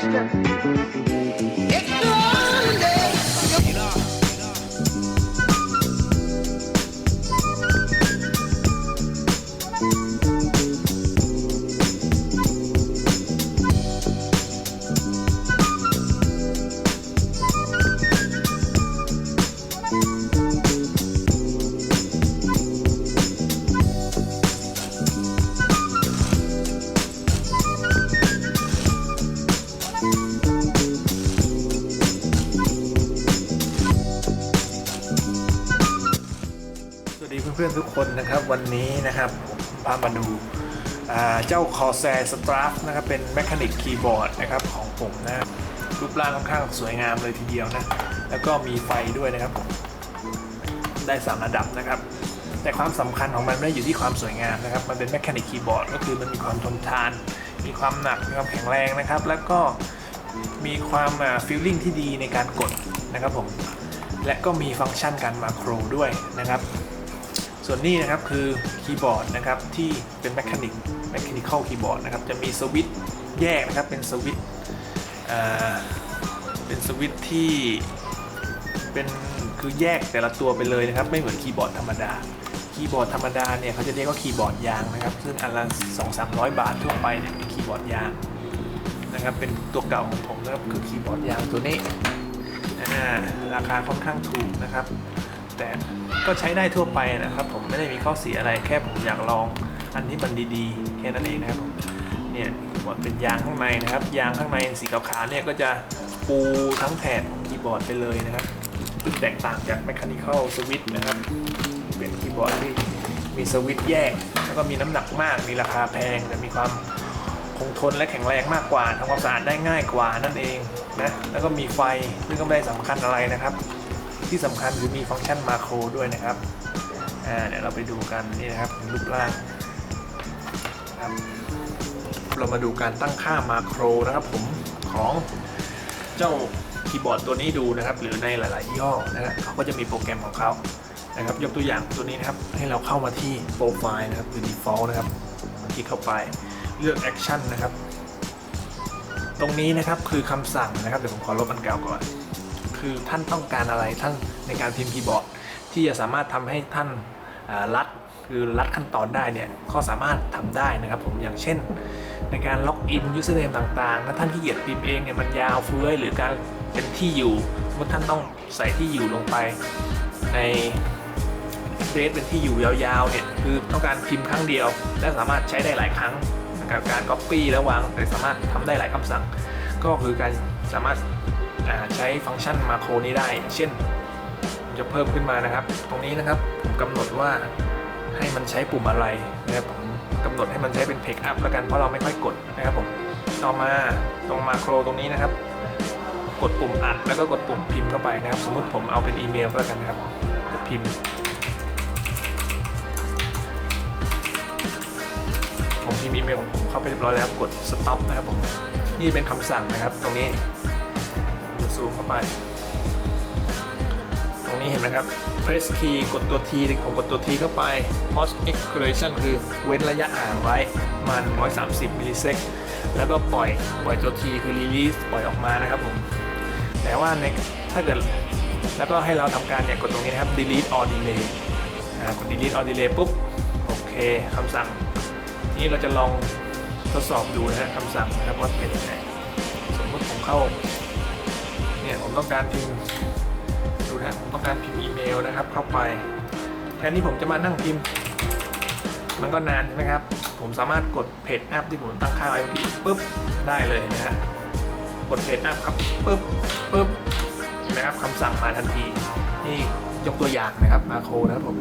Sedang. วัสดีเพื่อนๆทุกคนนะครับวันนี้นะครับผมพามาดูเจ้า Corsair Straff นะครับเป็นแมคานิกคีย์บอร์ดนะครับของผมนะรูปร่างค่อนข้างสวยงามเลยทีเดียวนะ แล้วก็มีไฟด้วยนะครับผมได้สามระดับนะครับ แต่ความสำคัญของมันไม่ได้อยู่ที่ความสวยงามนะครับ มันเป็นแมคานิกคีย์บอร์ดก็คือมันมีความทนทาน มีความหนักมีความแข็งแรงนะครับ แล้วก็มีความฟีลลิ่งที่ดีในการกดนะครับผมและก็มีฟังก์ชันการมาโครด้วยนะครับ ส่วนนี้นะครับคือคีย์บอร์ดนะครับที่เป็นแมคานิกแมคานิคอลคีย์บอร์ดนะครับจะมีสวิตช์แยกนะครับเป็นสวิตช์เป็นสวิตช์ที่เป็นคือแยกแต่ละตัวไปเลยนะครับ ไม่เหมือนคีย์บอร์ดธรรมดา คีย์บอร์ดธรรมดาเนี่ยเขาจะเรียกว่าคีย์บอร์ดยางนะครับ ซึ่งอันละ2 3 0 0บาททั่วไปเนี่ยเป็นคีย์บอร์ดยางนะครับ เป็นตัวเก่าของผมนะครับคือคีย์บอร์ดยางตัวนี้ราคาค่อนข้างถูกนะครับ แต่ก็ใช้ได้ทั่วไปนะครับ ผมไม่ได้มีข้อเสียอะไรแค่ผมอยากลอง อันที่มันดีๆ แค่นั้นเองนะครับผมเนี่ยบอร์ดเป็นยางข้างในนะครับ ยางข้างในสีขาวๆเนี่ยก็จะปูทั้งแถบของคีย์บอร์ดไปเลยนะครับซึ่งแตกต่างจาก Mechanical Switch นะครับ เป็นคีย์บอร์ดที่มีสวิตช์แยก แล้วก็มีน้ำหนักมาก มีราคาแพง แต่มีความคงทนและแข็งแรงมากกว่าทำความสะอาดได้ง่ายกว่านั่นเองนะ แล้วก็มีไฟซึ่งก็ไม่ได้สำคัญอะไรนะครับ ที่สำคัญคือมีฟังก์ชันมาโครด้วยนะครับเดี๋ยวเราไปดูกันนี่นะครับรูปร่างครับเรามาดูการตั้งค่ามาโครนะครับผมของเจ้าคีย์บอร์ดตัวนี้ดูนะครับ หรือในหลาย ๆ ย่อนะครับเขาก็จะมีโปรแกรมของเขานะครับ ยกตัวอย่างตัวนี้นะครับ ให้เราเข้ามาที่โปรไฟล์นะครับหรือ default นะครับคลิกเข้าไปเลือก action นะครับ ตรงนี้นะครับคือคำสั่งนะครับ เดี๋ยวผมขอลบอันเก่าก่อน คือท่านต้องการอะไรท่านในการพิมพ์คีย์บอร์ด ที่จะสามารถทำให้ท่านรัดคือรัดขั้นตอนได้เนี่ยก็สามารถทำได้นะครับผมอย่างเช่น ในการล็อกอินยูสเนมต่างๆ ถ้าท่านที่เกียจพิมพ์เองเนี่ยมันยาวเฟื้อยหรือการเป็นที่อยู่สมมติท่านต้องใส่ที่อยู่ลงไปในเดทเป็นที่อยู่ยาวๆเนี่ยคือต้องการพิมพ์ครั้งเดียว และสามารถใช้ได้หลายครั้งกับการ Copy แล้ววางแต่สามารถทำได้หลายคำสั่ง ก็คือการสามารถใช้ฟังก์ชันมาโครนี้ได้ เช่นผมจะเพิ่มขึ้นมานะครับ ตรงนี้นะครับผมกำหนดว่าให้มันใช้ปุ่มอะไรนะครับผมกำหนดให้มันใช้เป็น pick up แล้วกันเพราะเราไม่ค่อยกดนะครับผมต่อมาตรงมาโครตรงนี้นะครับ กดปุ่มอัดแล้วก็กดปุ่มพิมพ์เข้าไปนะครับ สมมติผมเอาเป็นอีเมลแล้วกันนะครับกดพิมพ์ ผมพิมพ์อีเมลของผมเข้าไปเรียบร้อยแล้วกด stop นะครับผม นี่เป็นคำสั่งนะครับ ตรงนี้ซูมเข้าไป ตรงนี้เห็นไหมครับ press key กดตัว T ผมกดตัว T เข้าไป pause expiration คือเว้นระยะห่างไว้มาณ130มิลลิเซกแล้วก็ปล่อยปล่อยตัว T คือ release ปล่อยออกมานะครับผมแต่ว่าในถ้าเกิดแล้วก็ให้เราทำการเนี่ยกดตรงนี้นะครับ delete or delay กด delete or delay ปุ๊บ โอเคคำสั่ง นี้เราจะลอง ทดสอบดูนะฮะคำสั่งนะครับว่าเป็นยังไงสมมติผมเข้าเนี่ยผมต้องการพิมพ์ดูนะผมต้องการพิมพ์อีเมลนะครับ เข้าไปแทนที่ผมจะมานั่งพิมพ์ มันก็นานใช่ไหมครับ ผมสามารถกดเพจแอปที่ผมตั้งค่าไว้เมื่อพีปุ๊บได้เลยนะฮะกดเพจแอปครับปุ๊บปุ๊บนะครับคำสั่งมาทันที นี่ยกตัวอย่างนะครับมาโครนะครับผม